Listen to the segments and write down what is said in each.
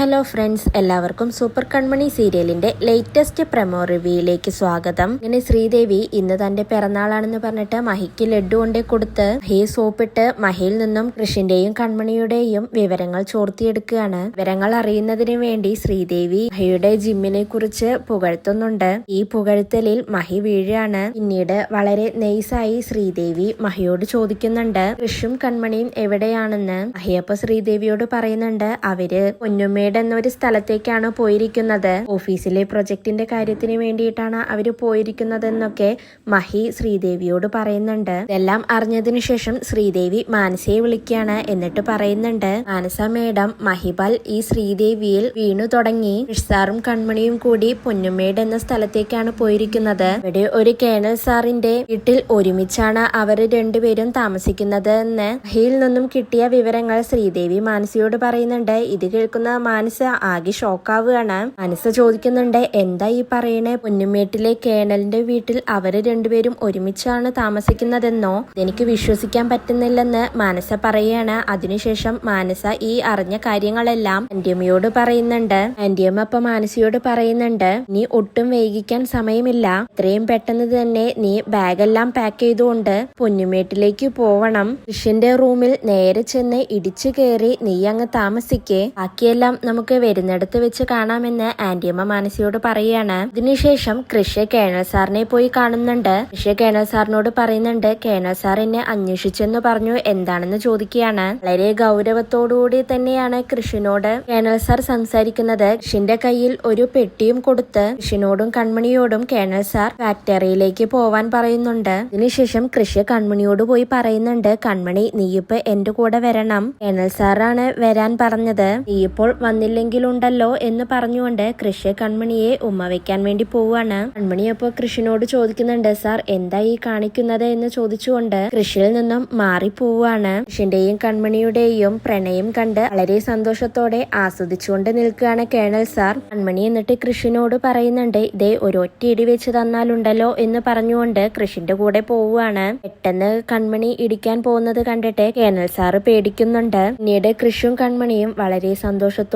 Hello friends എല്ലാവർക്കും super Kanmani സീരിയലിന്റെ latest promo റിവ്യൂയിലേക്ക് സ്വാഗതം. ഇങ്ങനെ ശ്രീദേവി ഇന്ന് തന്റെ പിറന്നാളാണെന്ന് പറഞ്ഞിട്ട് മഹിക്ക് ലഡു കൊണ്ടേ കൊടുത്ത് ഹേ സോപ്പിട്ട് മഹിയിൽ നിന്നും കൃഷിന്റെയും കൺമണിയുടെയും വിവരങ്ങൾ ചോർത്തിയെടുക്കുകയാണ്. വിവരങ്ങൾ അറിയുന്നതിന് വേണ്ടി ശ്രീദേവി മഹിയുടെ ജിമ്മിനെ കുറിച്ച് പുകഴ്ത്തുന്നുണ്ട്. ഈ പുകഴ്ത്തലിൽ മഹി വീഴാണ്. പിന്നീട് വളരെ നെയ്സായി ശ്രീദേവി മഹിയോട് ചോദിക്കുന്നുണ്ട് കൃഷും കൺമണിയും എവിടെയാണെന്ന്? മഹിയപ്പ ശ്രീദേവിയോട് പറയുന്നുണ്ട് അവർ പൊന്നുമ്മയുടെ എന്നൊരു സ്ഥലത്തേക്കാണ് പോയിരിക്കുന്നത്. ഓഫീസിലെ പ്രൊജക്ടിന്റെ കാര്യത്തിന് വേണ്ടിയിട്ടാണ് അവർ പോയിരിക്കുന്നതെന്നൊക്കെ മഹി ശ്രീദേവിയോട് പറയുന്നുണ്ട്. ഇതെല്ലാം അറിഞ്ഞതിനു ശേഷം ശ്രീദേവി മാനസയെ വിളിക്കുകയാണ് എന്നിട്ട് പറയുന്നുണ്ട്. മാനസ മേഡം മഹിബാൽ ഈ ശ്രീദേവിയിൽ വീണു തുടങ്ങി. സാറും കൺമണിയും കൂടി പൊന്നുമേട് എന്ന സ്ഥലത്തേക്കാണ് പോയിരിക്കുന്നത്. ഇവിടെ ഒരു കേണൽ സാറിന്റെ വീട്ടിൽ ഒരുമിച്ചാണ് അവർ രണ്ടുപേരും താമസിക്കുന്നത് എന്ന് മഹിയിൽ നിന്നും കിട്ടിയ വിവരങ്ങൾ ശ്രീദേവി മാനസിയോട് പറയുന്നുണ്ട്. ഇത് കേൾക്കുന്ന മാനസ ആകെ ഷോക്കാവുകയാണ്. മാനസ ചോദിക്കുന്നുണ്ട് എന്താ ഈ പറയണേ? പൊന്നുമേട്ടിലെ കേണലിന്റെ വീട്ടിൽ അവർ രണ്ടുപേരും ഒരുമിച്ചാണ് താമസിക്കുന്നതെന്നോ? എനിക്ക് വിശ്വസിക്കാൻ പറ്റുന്നില്ലെന്ന് മാനസ പറയുകയാണ്. അതിനുശേഷം മാനസ ഈ അറിഞ്ഞ കാര്യങ്ങളെല്ലാം ആന്റിയമ്മയോട് പറയുന്നുണ്ട്. ആന്റിയമ്മ അപ്പൊ മാനസിയോട് പറയുന്നുണ്ട് നീ ഒട്ടും വൈകിക്കാൻ സമയമില്ല. ഇത്രയും പെട്ടെന്ന് തന്നെ നീ ബാഗെല്ലാം പാക്ക് ചെയ്തുകൊണ്ട് പൊന്നുമേട്ടിലേക്ക് പോവണം. കൃഷിന്റെ റൂമിൽ നേരെ ചെന്ന് ഇടിച്ചു കയറി നീ അങ്ങ് താമസിക്കേ. ബാക്കിയെല്ലാം നമുക്ക് വരുന്നിടത്ത് വെച്ച് കാണാമെന്ന് ആന്റിയമ്മ മാനസിയോട് പറയുകയാണ് ഇതിനുശേഷം കൃഷ്യ കേണൽ സാറിനെ പോയി കാണുന്നുണ്ട്. കൃഷ്യ കേണൽ സാറിനോട് പറയുന്നുണ്ട് കേണൽ സാർ എന്നെ അന്വേഷിച്ചെന്ന് പറഞ്ഞു. എന്താണെന്ന് ചോദിക്കുകയാണ്. വളരെ ഗൗരവത്തോടുകൂടി തന്നെയാണ് കൃഷിനോട് കേണൽ സാർ സംസാരിക്കുന്നത്. കൃഷിന്റെ കയ്യിൽ ഒരു പെട്ടിയും കൊടുത്ത് കൃഷിനോടും കൺമണിയോടും കേണൽ സാർ ഫാക്ടറിയിലേക്ക് പോവാൻ പറയുന്നുണ്ട്. ഇതിനുശേഷം കൃഷി കൺമണിയോട് പോയി പറയുന്നുണ്ട് കൺമണി നീയിപ്പ് എന്റെ കൂടെ വരണം. കേണൽ സാറാണ് വരാൻ പറഞ്ഞത്. നീയിപ്പോൾ വന്നില്ലെങ്കിലുണ്ടല്ലോ എന്ന് പറഞ്ഞുകൊണ്ട് കൃഷി കൺമണിയെ ഉമ്മ വെക്കാൻ വേണ്ടി പോവാണ്. കൺമണി അപ്പോൾ കൃഷിനോട് ചോദിക്കുന്നുണ്ട് സാർ എന്താ ഈ കാണിക്കുന്നത്? എന്ന് ചോദിച്ചുകൊണ്ട് കൃഷിയിൽ നിന്നും മാറിപ്പോവാണ് കൃഷിന്റെയും കൺമണിയുടെയും പ്രണയം കണ്ട് വളരെ സന്തോഷത്തോടെ ആസ്വദിച്ചുകൊണ്ട് നിൽക്കുകയാണ് കേണൽ സാർ. കൺമണി എന്നിട്ട് കൃഷിനോട് പറയുന്നുണ്ട് ഇതേ ഒരൊറ്റ ഇടി വെച്ച് തന്നാലുണ്ടല്ലോ എന്ന് പറഞ്ഞുകൊണ്ട് കൃഷിന്റെ കൂടെ പോവുകയാണ് പെട്ടെന്ന് കൺമണി ഇടിക്കാൻ പോകുന്നത് കണ്ടിട്ട് കേണൽ സാറ് പേടിക്കുന്നുണ്ട്. പിന്നീട് കൃഷിയും കൺമണിയും വളരെ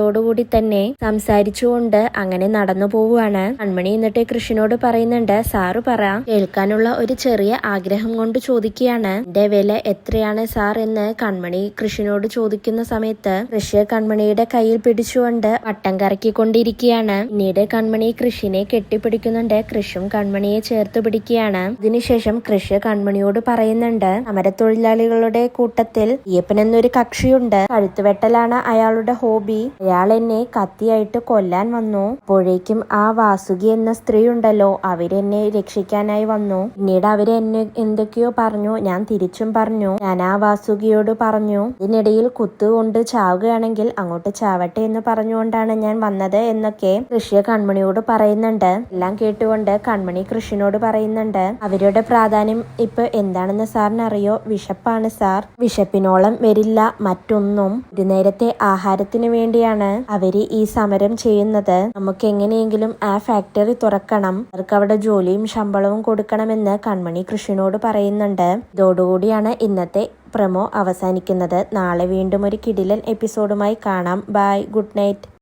സന്തോഷത്തോടുകൂടി തന്നെ സംസാരിച്ചുകൊണ്ട് അങ്ങനെ നടന്നു പോവുകയാണ്. കൺമണി എന്നിട്ട് കൃഷ്ണനോട് പറയുന്നുണ്ട് സാറ് പറ കേൾക്കാനുള്ള ഒരു ചെറിയ ആഗ്രഹം കൊണ്ട് ചോദിക്കുകയാണ്. എന്റെ വില എത്രയാണ് സാർ എന്ന് കൺമണി കൃഷ്ണനോട് ചോദിക്കുന്ന സമയത്ത് കൃഷി കൺമണിയുടെ കയ്യിൽ പിടിച്ചുകൊണ്ട് വട്ടം കറക്കിക്കൊണ്ടിരിക്കുകയാണ്. പിന്നീട് കൺമണി കൃഷിനെ കെട്ടിപ്പിടിക്കുന്നുണ്ട്. കൃഷും കൺമണിയെ ചേർത്ത് പിടിക്കുകയാണ്. ഇതിനുശേഷം കൃഷി കൺമണിയോട് പറയുന്നുണ്ട് സമരത്തൊഴിലാളികളുടെ കൂട്ടത്തിൽ അയ്യപ്പൻ എന്നൊരു കക്ഷിയുണ്ട്. കഴുത്തുവെട്ടലാണ് അയാളുടെ ഹോബി. അയാൾ എന്നെ കത്തിയായിട്ട് കൊല്ലാൻ വന്നു. അപ്പോഴേക്കും ആ വാസുകി എന്ന സ്ത്രീ ഉണ്ടല്ലോ അവരെന്നെ രക്ഷിക്കാനായി വന്നു. പിന്നീട് അവരെന്നെ എന്തൊക്കെയോ പറഞ്ഞു ഞാൻ തിരിച്ചും പറഞ്ഞു. ഞാൻ ആ വാസുകിയോട് പറഞ്ഞു ഇതിനിടയിൽ കുത്തുകൊണ്ട് ചാവുകയാണെങ്കിൽ അങ്ങോട്ട് ചാവട്ടെ എന്ന് പറഞ്ഞുകൊണ്ടാണ് ഞാൻ വന്നത് എന്നൊക്കെ കൃഷിയെ കൺമണിയോട് പറയുന്നുണ്ട്. എല്ലാം കേട്ടുകൊണ്ട് കൺമണി കൃഷിനോട് പറയുന്നുണ്ട്. അവരുടെ പ്രാധാന്യം ഇപ്പൊ എന്താണെന്ന് സാറിന് അറിയോ വിശപ്പാണ് സാർ. വിശപ്പിനോളം വരില്ല മറ്റൊന്നും. ഒരു നേരത്തെ ആഹാരത്തിന് വേണ്ടിയാണ് അവർ ഈ സമരം ചെയ്യുന്നത്? നമുക്ക് എങ്ങനെയെങ്കിലും ആ ഫാക്ടറി തുറക്കണം. അവർക്ക് അവിടെ ജോലിയും ശമ്പളവും കൊടുക്കണമെന്ന് കൺമണി കൃഷിനോട് പറയുന്നുണ്ട്. ഇതോടുകൂടിയാണ് ഇന്നത്തെ പ്രമോ അവസാനിക്കുന്നത്. നാളെ വീണ്ടും ഒരു കിടിലൻ എപ്പിസോഡുമായി കാണാം. Bye good night